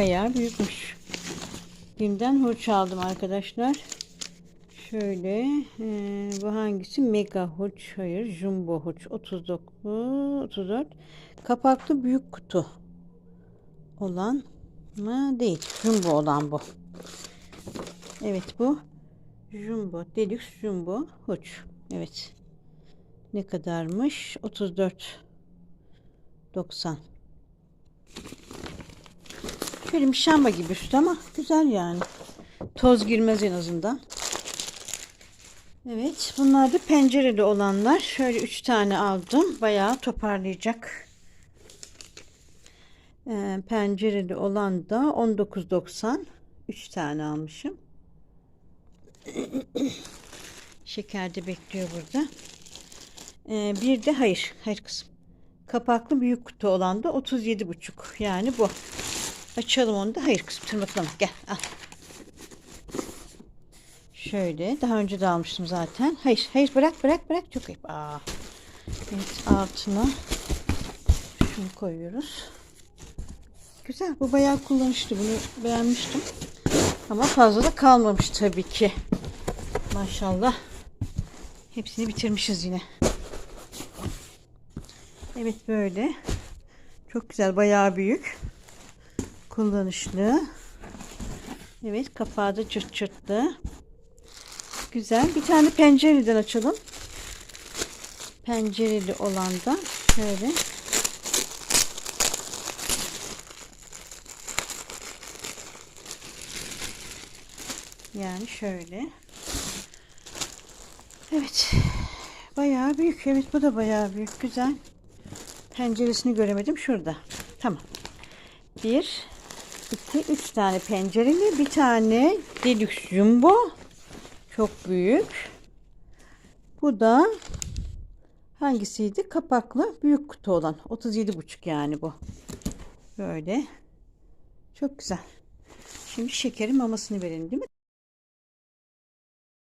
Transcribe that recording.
Bayağı büyükmüş. Bim'den hurç aldım arkadaşlar. Şöyle e, bu hangisi? Mega hurç. Hayır. Jumbo hurç. 39 34 kapaklı büyük kutu olan mı? Değil. Jumbo olan bu. Evet bu. Jumbo. Deluxe Jumbo hurç. Evet. Ne kadarmış? 34 90 Şöyle bir şamba gibi üstü ama güzel yani. Toz girmez en azından. Evet bunlar da pencereli olanlar. Şöyle 3 tane aldım. Bayağı toparlayacak. Ee, pencereli olan da 19.90. 3 tane almışım. Şeker de bekliyor burada. Ee, bir de hayır. Hayır kızım. Kapaklı büyük kutu olan da 37,5. Yani bu. Açalım onu da. Hayır kızım tırmıklama. Gel al. Şöyle. Daha önce de almıştım zaten. Hayır. Hayır bırak bırak bırak. Çok ayıp. Aa. Evet altına şunu koyuyoruz. Güzel. Bu bayağı kullanışlı. Bunu beğenmiştim. Ama fazla da kalmamış tabii ki. Maşallah. Hepsini bitirmişiz yine. Evet böyle. Çok güzel. Bayağı büyük. Kullanışlı. Evet kapağı da çırt çırtlı. Güzel. Bir tane pencereden açalım. Pencereli olan da şöyle. Yani şöyle. Evet. Bayağı büyük. Evet bu da bayağı büyük. Güzel. Penceresini göremedim. Şurada. Tamam. Bir, iki, üç tane pencereli. Bir tane deluxe jumbo. Çok büyük. Bu da hangisiydi? Kapaklı büyük kutu olan. 37,5 yani bu. Böyle. Çok güzel. Şimdi şekerin mamasını verelim değil mi?